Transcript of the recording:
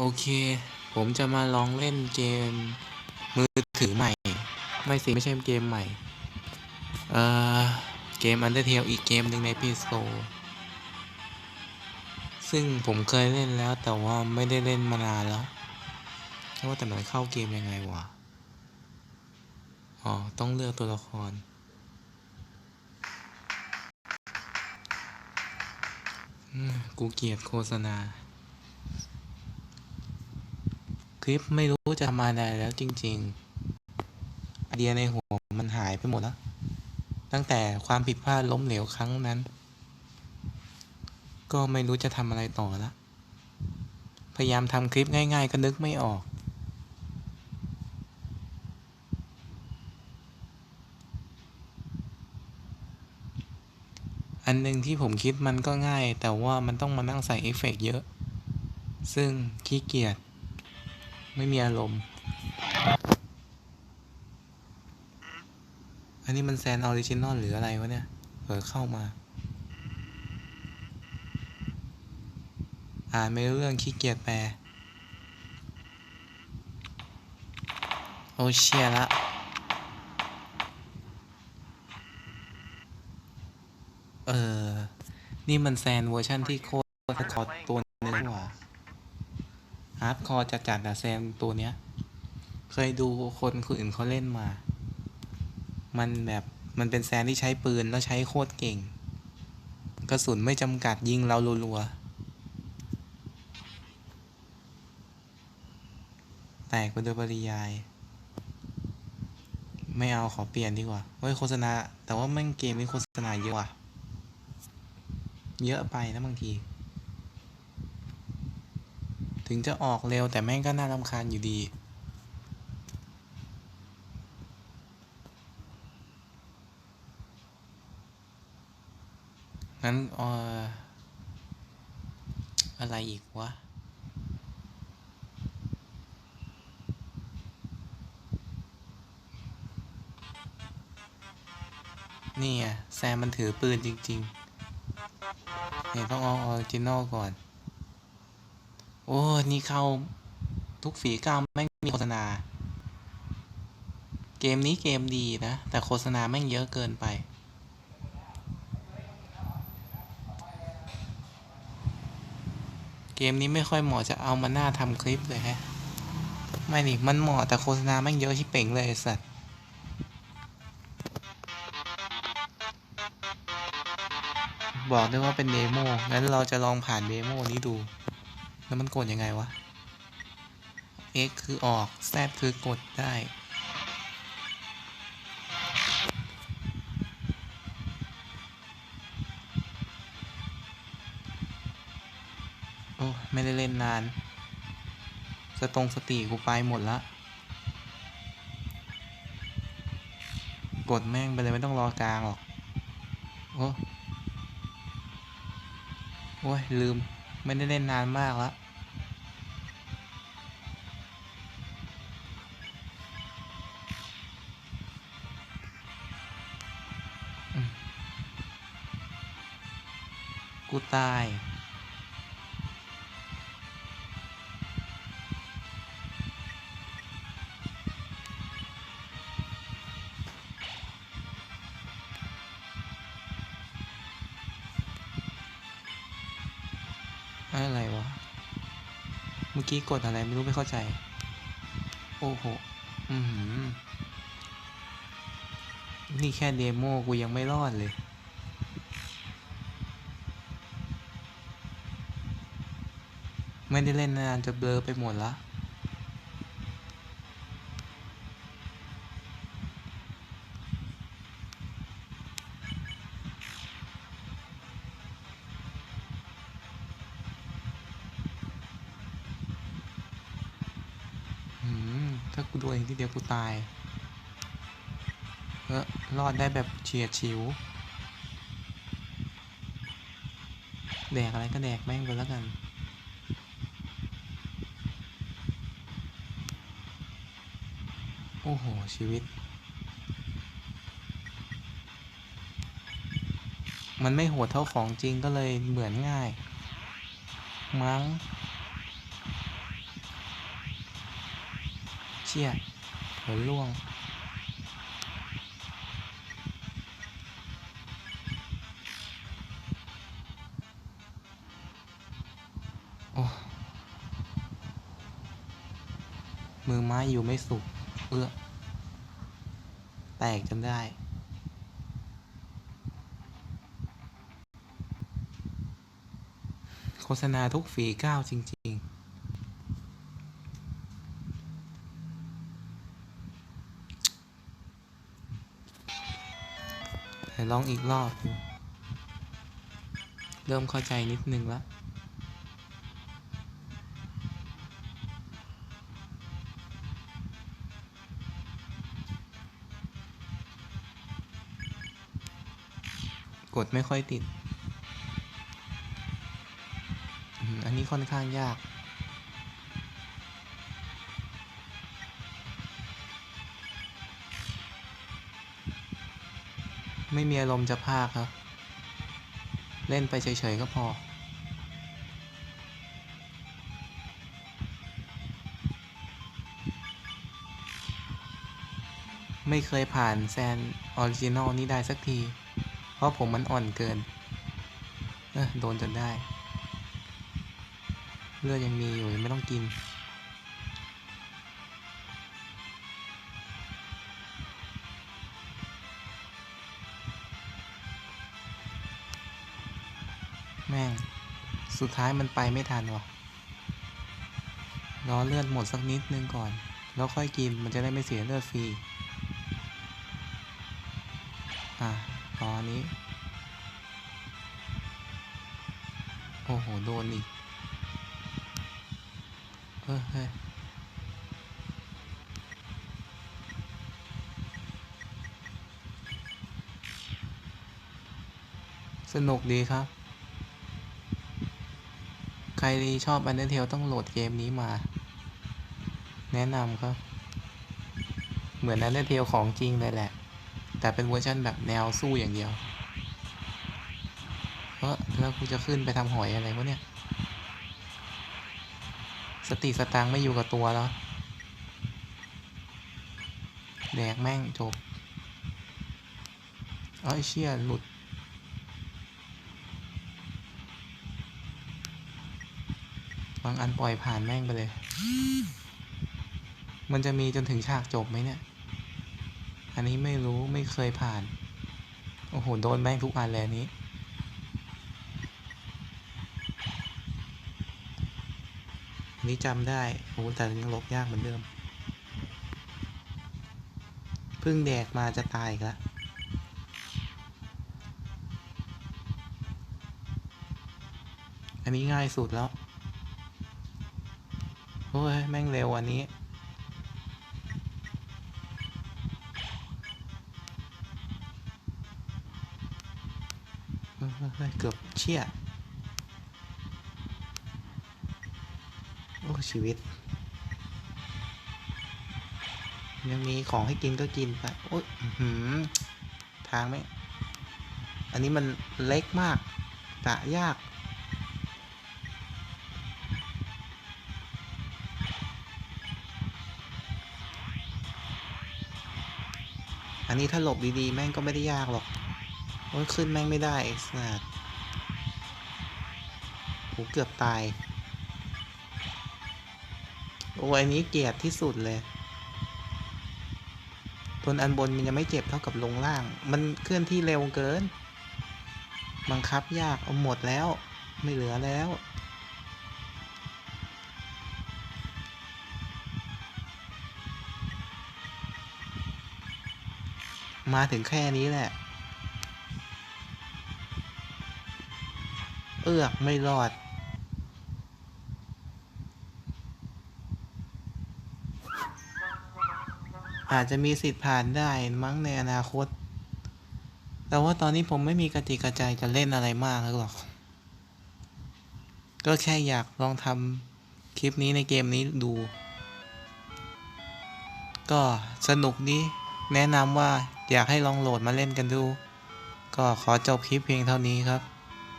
โอเค ผมจะมาลองเล่นเกม มือถือใหม่ ไม่สิ ไม่ใช่เกมใหม่ เอ่อ เกม Undertale อีกเกมหนึ่งใน PS Store ซึ่งผมเคยเล่นแล้วแต่ว่าไม่ได้เล่นมานานแล้วว่าแต่มันเข้าเกมยังไงวะ อ๋อ ต้องเลือกตัวละคร กูเกียดโฆษณา ค ลิปไม่รู้จะทำอะไรแล้วจริงๆ ไอเดียในหัวมันหายไปหมดแล้ว ตั้งแต่ความผิดพลาดล้มเหลวครั้งนั้น ก็ไม่รู้จะทำอะไรต่อละพยายามทำคลิปง่าย ๆ ก็นึกไม่ออก อันหนึ่งที่ผมคิดมันก็ง่าย แต่ว่ามันต้องมานั่งใส่เอฟเฟกต์เยอะ ซึ่งขี้เกียจ ไม่มีอารมณ์ อันนี้มันแซนออริจินอลหรืออะไรวะเนี่ยเผลอเข้ามา อ่านไม่รู้เรื่องขี้เกียจแปล โอเชียละเออ นี่มันแซนเวอร์ชั่นที่โคตรคอร์ตัว ฮาร์ดคอร์จัดจัดอะแซนตัวเนี้ย เคยดูคนคนอื่นเขาเล่นมา มันแบบมันเป็นแซนที่ใช้ปืนแล้วใช้โคตรเก่ง กระสุนไม่จำกัดยิงเรารัวๆ แตกไปโดยปริยาย ไม่เอาขอเปลี่ยนดีกว่าเฮ้ยโฆษณา แต่ว่าแม่งเกมนี้โฆษณาเยอะว่ะ เยอะไปนะบางที ถึงจะออกเร็วแต่แม่งก็น่ารำคาญอยู่ดีงั้นอออะไรอีกวะ นี่อะแซมมันถือปืนจริงๆเนี่ยต้องเอาออริจินอลก่อน โอ้นี่เข้าทุกฝีก้าวแม่งมีโฆษณา เกมนี้เกมดีนะ แต่โฆษณาแม่งเยอะเกินไป เกมนี้ไม่ค่อยเหมาะจะเอามาหน้าทำคลิปเลยฮะ ไม่นี่มันเหมาะแต่โฆษณาแม่งเยอะที่เป่งเลยสัตว์บอกด้วยว่าเป็นเดโมงั้นเราจะลองผ่านเดโมนี้ดู แล้วมันกดยังไงวะ X คือออก Z คือกดได้ โอ้ ไม่ได้เล่นนาน สตรงสติกูไปหมดละ กดแม่งไปเลยไม่ต้องรอกลางหรอก โอ้ โอ้ยลืม ไม่ได้เล่นนานมากแล้วกูตาย กี้กดอะไรไม่รู้ไม่เข้าใจ โอ้โห อืมนี่แค่เดโมกูยังไม่รอดเลย ไม่ได้เล่นนานจะเบลอไปหมดละหืม ถ้า กูโดนอีกทีเดียวกูตายเออรอดได้แบบเฉียดฉิว แดกอะไรก็แดกแม่งไปแล้วกัน โอ้โห ชีวิต มันไม่โหดเท่าของจริงก็เลยเหมือนง่าย มั้ง เชี่ยเผลอล่วง โอ้ มือไม้อยู่ไม่สุก เอื้อ แตกจนได้โฆษณาทุกฝีก้าวจริงๆ แต่ลองอีกรอบดูเริ่มเข้าใจนิดนึงแล้วกดไม่ค่อยติด อันนี้ค่อนข้างยาก ไม่มีอารมณ์จะพากครับ เล่นไปเฉยๆก็พอ ไม่เคยผ่านแซนออริจินอลนี้ได้สักที เพราะผมมันอ่อนเกินเออโดนจนได้ เลือดยังมีอยู่ยังไม่ต้องกิน สุดท้ายมันไปไม่ทันว่ะรอเลือดหมดสักนิดนึงก่อน แล้วค่อยกินมันจะได้ไม่เสียเลือดฟรี อะตอนนี้ โอ้โห โดนอีกเฮ้ยสนุกดีครับ รที่ชอบ Undertale ต้องโหลดเกมนี้มา แนะนำครับ เหมือน Undertale ของจริงเลยแหละ แต่เป็นเวอร์ชันแบบแนวสู้อย่างเดียวเออแล้วกูจะขึ้นไปทำหอยอะไรวะเนี่ย สติสตังไม่อยู่กับตัวแล้ว แดกแม่งจบ เอ้ยเชี่ยหลุด บางอันปล่อยผ่านแม่งไปเลย มันจะมีจนถึงฉากจบไหมเนี่ย อันนี้ไม่รู้ไม่เคยผ่าน โอ้โห โดนแม่งทุกอันเลยนี้นนี้จำได้ โอ้แต่ยังลบยากเหมือนเดิม เพิ่งแดกมาจะตายอีกแล้วอันนี้ง่ายสุดแล้ว อ้ย แม่งเร็วอันนี้เฮ้ยเกือบเชี่ยโอ้ชีวิตยังมีของให้กินก็กินไปโอ้ยหือทางไหม อันนี้มันเล็กมากกะยาก อันนี้ถ้าหลบดีๆ แม่งก็ไม่ได้ยากหรอกโอ้ยขึ้นแม่งไม่ได้ไอ้สัสโหเกือบตาย โอ้ยอันนี้เกลียดที่สุดเลยทนอันบนมันยังไม่เจ็บเท่ากับลงล่าง มันเคลื่อนที่เร็วเกิน บังคับยากเอาหมดแล้ว ไม่เหลือแล้ว มาถึงแค่นี้แหละ เอือกไม่รอด อาจจะมีสิทธิ์ผ่านได้มั้งในอนาคต แต่ว่าตอนนี้ผมไม่มีกติกาใจจะเล่นอะไรมากหรอก ก็แค่อยากลองทำคลิปนี้ในเกมนี้ดู ก็สนุกดีแนะนำว่า อยากให้ลองโหลดมาเล่นกันดู ก็ขอจบคลิปเพียงเท่านี้ครับ